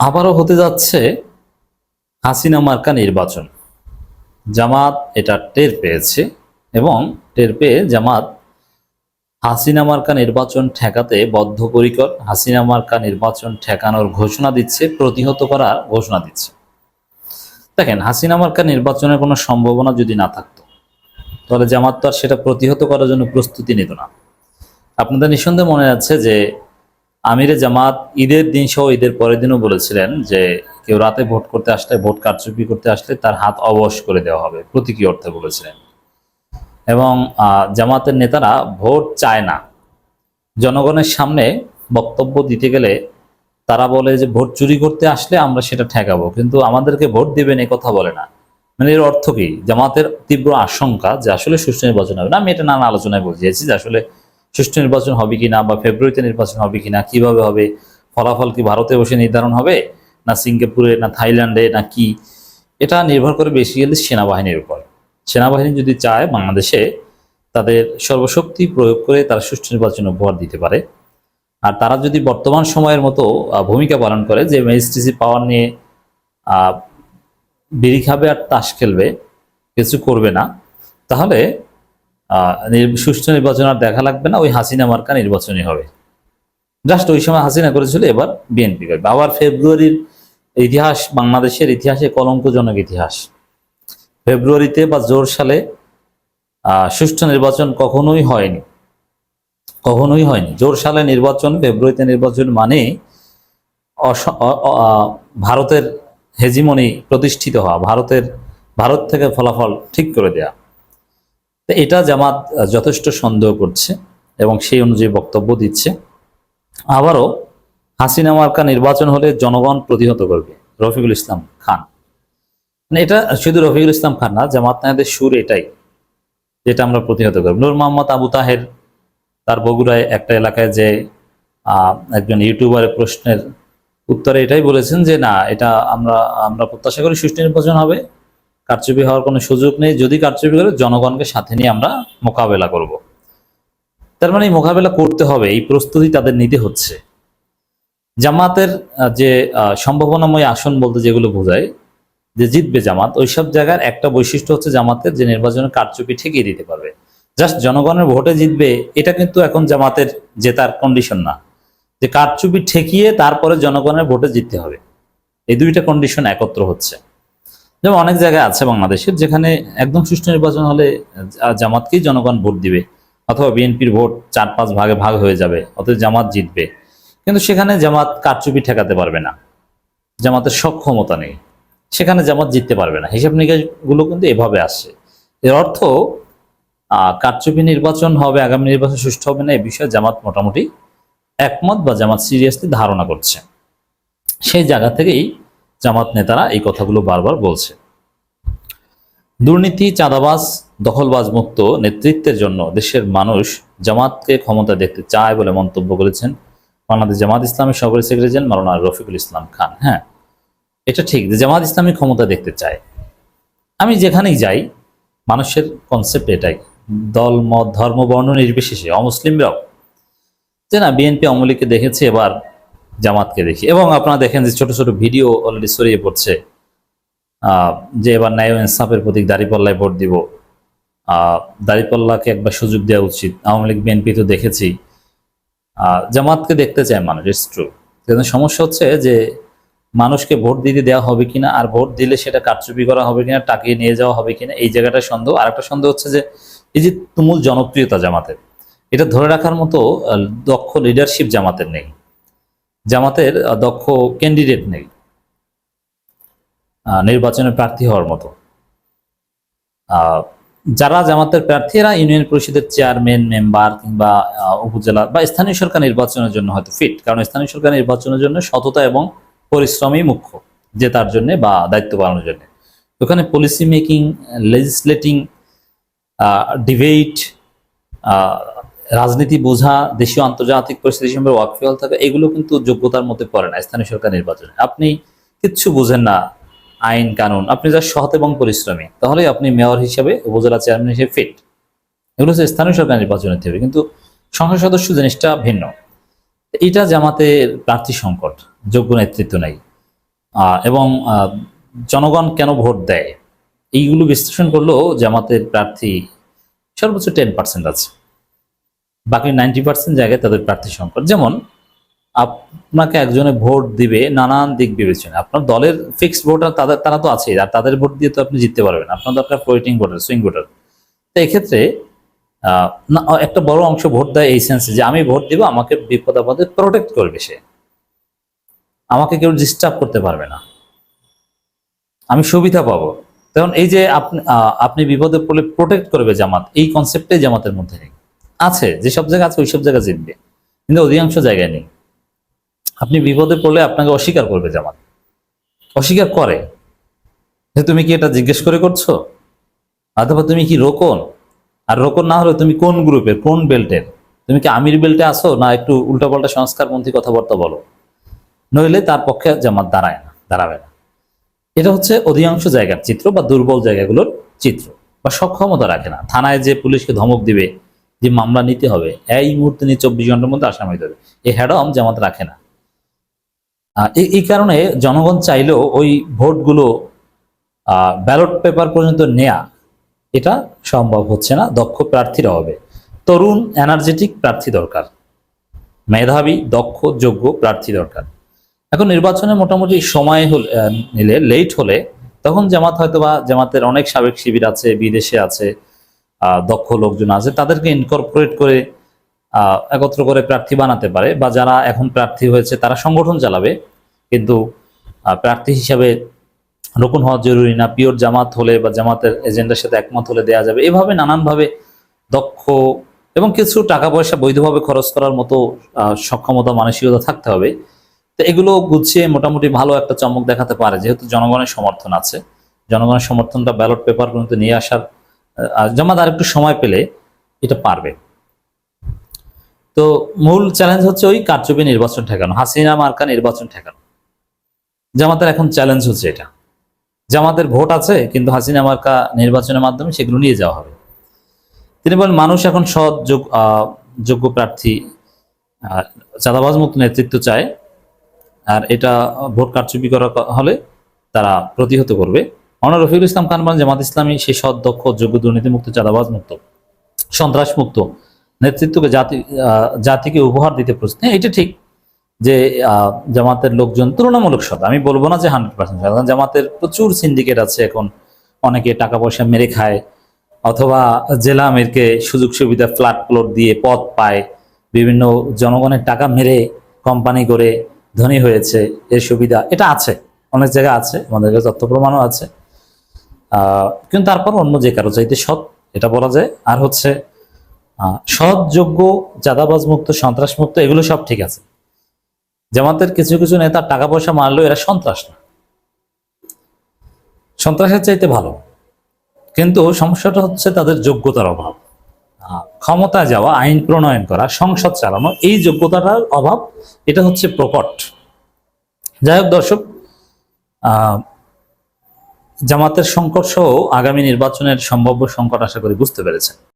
আবারও হতে যাচ্ছে হাসিনা মার্কা নির্বাচন। জামাত এটা টের পেয়েছে এবং টের পেয়ে জামাত হাসিনা মার্কা নির্বাচন ঠেকাতে বদ্ধপরিকর। হাসিনা মার্কা নির্বাচন ঠেকানোর ঘোষণা দিচ্ছে, প্রতিহত করার ঘোষণা দিচ্ছে। দেখেন, হাসিনা মার্কা নির্বাচনের কোনো সম্ভাবনা যদি না থাকতো, তাহলে জামাত তো আর সেটা প্রতিহত করার জন্য প্রস্তুতি নিত না। আপনাদের নিঃসন্দেহে মনে আছে যে আমিরে জামাত ঈদের দিন সহ ঈদের পরের দিনও বলেছিলেন যে কেউ রাতে ভোট করতে আসলে, ভোট কারচুপি করতে আসলে তার হাত অবশ করে দেওয়া হবে। প্রতীকী অর্থে বলেছিলেন। এবং জামাতের নেতারা ভোট চায় না। জনগণের সামনে বক্তব্য দিতে গেলে তারা বলে যে ভোট চুরি করতে আসলে আমরা সেটা ঠেকাবো, কিন্তু আমাদেরকে ভোট দেবেন এ কথা বলে না। মানে এর অর্থ কি? জামাতের তীব্র আশঙ্কা যে আসলে সুষ্ঠু নির্বাচন হবে না। আমি এটা নানা আলোচনায় বুঝিয়েছি যে আসলে সুষ্ঠু নির্বাচন হবে কিনা বা ফেব্রুয়ারিতে নির্বাচন হবে কিনা, কীভাবে হবে, ফলাফল কি ভারতে বসে নির্ধারণ হবে, না সিঙ্গাপুরে, না থাইল্যান্ডে, না কি? এটা নির্ভর করে বেসিক্যালি সেনাবাহিনীর উপর। সেনাবাহিনী যদি চায় বাংলাদেশে, তাদের সর্বশক্তি প্রয়োগ করে তারা সুষ্ঠু নির্বাচন উপহার দিতে পারে। আর তারা যদি বর্তমান সময়ের মতো ভূমিকা পালন করে, যে ম্যাজিস্ট্রেসি পাওয়ার নিয়ে বিড়ি খাবে আর তাস খেলবে, কিছু করবে না, তাহলে সুষ্ঠু নির্বাচন আর দেখা লাগবে না, ওই হাসিনা মার্কা নির্বাচনই হবে। জাস্ট ওই সময় হাসিনা করেছিল, এবার বিএনপি করবে। আবার ফেব্রুয়ারির ইতিহাস, বাংলাদেশের ইতিহাসে কলঙ্কজনক ইতিহাস। ফেব্রুয়ারিতে বা জোর সালে সুষ্ঠু নির্বাচন কখনোই হয়নি। কখনোই হয়নি। জোর সালে নির্বাচন, ফেব্রুয়ারিতে নির্বাচন মানে ভারতের হেজিমনি প্রতিষ্ঠিত হওয়া, ভারতের, ভারত থেকে ফলাফল ঠিক করে দেয়া। তো এটা জামাত যথেষ্ট সন্দেহ করছে এবং সেই অনুযায়ী বক্তব্য দিচ্ছে। আবারও হাসিনা মার্কা নির্বাচন হলে জনগণ প্রতিহত করবে, রফিকুল ইসলাম খান। মানে এটা শুধু রফিকুল ইসলাম খান না, জামাত নায়দের সুর এটাই যেটা আমরা প্রতিহত করব। নূর মোহাম্মদ আবু তাহের তার বগুড়ায় একটা এলাকায় যে একজন ইউটিউবারের প্রশ্নের উত্তরে এটাই বলেছেন যে, না, এটা আমরা আমরা প্রত্যাশা করি সুষ্ঠু নির্বাচন হবে। কারচুপি হওয়ার কোনো সুযোগ নেই। যদি কারচুপি করে জনগণকে সাথে নিয়ে আমরা মোকাবেলা করব। তার মানে মোকাবেলা করতে হবে, এই প্রস্তুতি তাদের নিতে হচ্ছে। জামাতের যে সম্ভাবনাময় আসন বলতে যেগুলো বোঝায়, যে জিতবে জামাত, ওইসব জায়গার একটা বৈশিষ্ট্য হচ্ছে জামাতের যে নির্বাচনের কারচুপি ঠেকিয়ে দিতে পারবে। জাস্ট জনগণের ভোটে জিতবে, এটা কিন্তু এখন জামাতের জেতার কন্ডিশন না। যে কারচুপি ঠেকিয়ে তারপরে জনগণের ভোটে জিততে হবে। এই দুইটা কন্ডিশন একত্র হচ্ছে। যেমন অনেক জায়গায় আছে বাংলাদেশের, যেখানে একদম সুষ্ঠু নির্বাচন হলে জামাতকেই জনগণ ভোট দিবে অথবা বিএনপির ভোট চার পাঁচ ভাগে ভাগ হয়ে যাবে অথবা জামাত জিতবে। কিন্তু সেখানে জামাত কারচুপি ঠেকাতে পারবে না। জামাতের সক্ষমতা নেই। সেখানে জামাত জিততে পারবে না। হিসাব নিকাশগুলো কিন্তু এভাবে আসছে। এর অর্থ কারচুপি নির্বাচন হবে, আগামী নির্বাচন সুষ্ঠু হবে না, এ বিষয়ে জামাত মোটামুটি একমত বা জামাত সিরিয়াসলি ধারণা করছে। সেই জায়গা থেকেই জামাত নেতারা এই কথাগুলো বারবার বলছে। দুর্নীতি, চাঁদাবাজ, দখলবাজ মুক্ত নেতৃত্বের জন্য দেশের মানুষ জামাতকে ক্ষমতা দেখতে চায় বলে মন্তব্য করেছেন বাংলাদেশ জামাত ইসলামী সভাপতি সেক্রেটারি মাওলানা রফিকুল ইসলাম খান। হ্যাঁ এটা ঠিক যে জামাত ইসলামী ক্ষমতা দেখতে চায়। আমি যেখানেই যাই, মানুষের কনসেপ্ট এটাই, দল, মত, ধর্ম, বর্ণ নির্বিশেষে, অমুসলিমরাও। যে না, বিএনপি অমলিকে দেখেছি এবার জামাতকে দেখি। এবং আপনারা দেখেন যে ছোট ছোট ভিডিও অলরেডি ছড়িয়ে পড়ছে। যে এবার ন্যায় ইনসাফের প্রতীক দাঁড়িপাল্লায় ভোট দিব। দাঁড়িপাল্লাকে একবার সুযোগ দেওয়া উচিত। আওয়ামী লীগ বিএনপি তো দেখেছি। জামাতকে দেখতে চায় মানুষ ইটস ট্রু কিন্তু সমস্যা হচ্ছে যে মানুষকে ভোট দিতে দেওয়া হবে কিনা, আর ভোট দিলে সেটা কারচুপি করা হবে কিনা, টাকিয়ে নিয়ে যাওয়া হবে কিনা, এই জায়গাটা সন্দেহ। আর একটা সন্দেহ হচ্ছে যে এই যে তুমুল জনপ্রিয়তা জামাতের, এটা ধরে রাখার মতো দক্ষ লিডারশিপ জামাতের নেই। জামাতের দক্ষ ক্যান্ডিডেট নেই। নির্বাচনে প্রার্থী হওয়ার মতো। যারা জামাতের প্রার্থী, এরা ইউনিয়ন পরিষদের চেয়ারম্যান মেম্বার কিংবা উপজেলা বা স্থানীয় সরকার নির্বাচনের জন্য হয়তো ফিট কারণ স্থানীয় সরকার নির্বাচনের জন্য সততা এবং পরিশ্রমই মুখ্য জেতার জন্য বা দায়িত্ব পালনের জন্য। ওখানে পলিসি মেকিং লেজিসলেটিং ডিবেট রাজনীতি বোঝা, দেশীয় আন্তর্জাতিক পরিস্থিতি সম্পর্কে ওয়াকফিয়াল থাকা, এগুলো কিন্তু যোগ্যতার মধ্যে পড়ে না স্থানীয় সরকার নির্বাচনে। আপনি কিচ্ছু বুঝেন না আইন, কানুন, আপনি যা সৎ এবং পরিশ্রমী তাহলে আপনি মেয়র হিসেবে, উপজেলা চেয়ারম্যান হিসেবে ফিট এগুলো হচ্ছে স্থানীয় সরকার নির্বাচনের থেকে কিন্তু সংসদ সদস্য জিনিসটা ভিন্ন। এটা জামাতের প্রার্থী সংকট, যোগ্য নেতৃত্ব নেই। এবং জনগণ কেন ভোট দেয়? এইগুলো বিশ্লেষণ করলেও জামাতের প্রার্থী সর্বোচ্চ টেন পার্সেন্ট আছে। বাকি নাইনটি পার্সেন্ট জায়গায় তাদের প্রার্থী সংকট। যেমন, আপনাকে একজনে ভোট দিবে নানান দিক বিবেচনা আপনার দলের ফিক্সড ভোটার তাদের, তারা তো আছেই, আর তাদের ভোট দিয়ে তো আপনি জিততে পারবেন আপনার দরকার ফ্লোটিং ভোটার সুইং ভোটার তো এক্ষেত্রে একটা বড় অংশ ভোট দেয় এই সেন্সে যে আমি ভোট দিব, আমাকে বিপদ আপদে প্রোটেক্ট করবে সে। আমাকে কেউ ডিস্টার্ব করতে পারবে না। আমি সুবিধা পাবো। তখন এই যে আপনি আপনি বিপদে পড়লে প্রোটেক্ট করবে জামাত, এই কনসেপ্টটাই জামাতের মধ্যে নেই। আছে যেসব জায়গা আছে ওইসব জায়গা জিতবে। কিন্তু অধিকাংশ জায়গায় নেই। আপনি বিপদে পড়লে আপনাকে অস্বীকার করবে জামাত। অস্বীকার করে। যে তুমি কি এটা জিজ্ঞেস করে করছ? অথবা তুমি কি রোকন? আর রোকন না হলে তুমি কোন গ্রুপের, কোন বেল্টের? তুমি কি আমির বেল্টে আসো না একটু উল্টাপাল্টা সংস্কারপন্থী কথাবার্তা বলো। নইলে তার পক্ষে জামাত দাঁড়ায় না, দাঁড়াবে না। এটা হচ্ছে অধিকাংশ জায়গার চিত্র বা দুর্বল জায়গাগুলোর চিত্র। বা সক্ষমতা রাখে না। থানায় যে পুলিশকে ধমক দিবে যে মামলা নিতে হবে, এই মুহূর্তে নিয়ে চব্বিশ ঘণ্টার মধ্যে আসামি দেবে এই হ্যাডম জামাত রাখে না। এই- কারণে জনগণ চাইলেও ওই ভোটগুলো ব্যালট পেপার পর্যন্ত নেয়া, এটা সম্ভব হচ্ছে না। দক্ষ প্রার্থীর অভাবে তরুণ এনার্জেটিক প্রার্থী দরকার। মেধাবী, দক্ষ, যোগ্য প্রার্থী দরকার। এখন নির্বাচনে মোটামুটি সময় হলে নিলে লেট হলে তখন জামাত হয়তো বা জামাতের অনেক সাবেক শিবির আছে, বিদেশে আছে। দক্ষ লোকজন আছে, তাদেরকে ইনকর্পোরেট করে একত্র করে প্রার্থী বানাতে পারে বা যারা এখন প্রার্থী হয়েছে তারা সংগঠন চালাবে। কিন্তু প্রার্থী হিসাবে রোকন হওয়া জরুরি না, পিওর জামাত হলে বা জামাতের এজেন্ডার সাথে একমত হলে দেয়া যাবে। এভাবে নানানভাবে দক্ষ এবং কিছু টাকা পয়সা বৈধভাবে খরচ করার মতো সক্ষমতা, মানসিকতা থাকতে হবে। তো এগুলো গুছিয়ে মোটামুটি ভালো একটা চমক দেখাতে পারে, যেহেতু জনগণের সমর্থন আছে। জনগণের সমর্থনটা ব্যালট পেপার পর্যন্ত নিয়ে আসার জামাত একটু সময় পেলে এটা পারবে। তো মূল চ্যালেঞ্জ হচ্ছে ওই কারচুপি নির্বাচন ঠেকানো, হাসিনা, মার্কা নির্বাচন ঠেকানো। জামাতের এখন চ্যালেঞ্জ হচ্ছে এটা। জামাতের ভোট আছে, কিন্তু হাসিনা, মার্কা নির্বাচনের মাধ্যমে সেগুলো নিয়ে যাওয়া হবে। তিনি বলেন, মানুষ এখন সৎ যোগ্য প্রার্থী চাঁদাবাজ মুক্ত নেতৃত্ব চায়। আর এটা ভোট কারচুপি করা হলে তারা প্রতিহত করবে। অনার রফিকুল ইসলাম খান বলেন জামাত ইসলামী সেই সৎ দক্ষ যোগ্য দুর্নীতিমুক্ত চাঁদাবাজ মুক্ত সন্ত্রাস মুক্ত নেতৃত্বকে জাতি জাতিকে উপহার দিতে প্রস্তুত। হ্যাঁ, এটা ঠিক যে জামাতের লোকজন তুলনামূলক সৎ। আমি বলব না যে হান্ড্রেড পার্সেন্ট কারণ জামাতের প্রচুর সিন্ডিকেট আছে এখন। অনেকে টাকা পয়সা মেরে খায় অথবা জেলা আমিরকে সুযোগ সুবিধা ফ্ল্যাট প্লট দিয়ে পথ পায় বিভিন্ন জনগণের টাকা মেরে কোম্পানি করে ধনী হয়েছে এর সুবিধা এটা আছে। অনেক জায়গায় আছে আমাদের কাছে তথ্য প্রমাণও আছে। কিন্তু তারপর অন্য যে কারও চাইতে সৎ এটা বলা যায়। আর হচ্ছে আহ, সৎ যোগ্য চাঁদাবাজ মুক্ত সন্ত্রাস মুক্ত এগুলো সব ঠিক আছে। জামাতের কিছু কিছু নেতা টাকা পয়সা মারলেও এরা সন্ত্রাস না। সন্ত্রাসের চাইতে ভালো। কিন্তু সমস্যাটা হচ্ছে তাদের যোগ্যতার অভাব। আহ, ক্ষমতায় যাওয়া আইন প্রণয়ন করা সংসদ চালানো এই যোগ্যতাটার অভাব এটা হচ্ছে প্রকট। যাই হোক দর্শক জামাতের সংকট সহ আগামী নির্বাচনের সম্ভাব্য সংকট আশা করি বুঝতে পেরেছেন।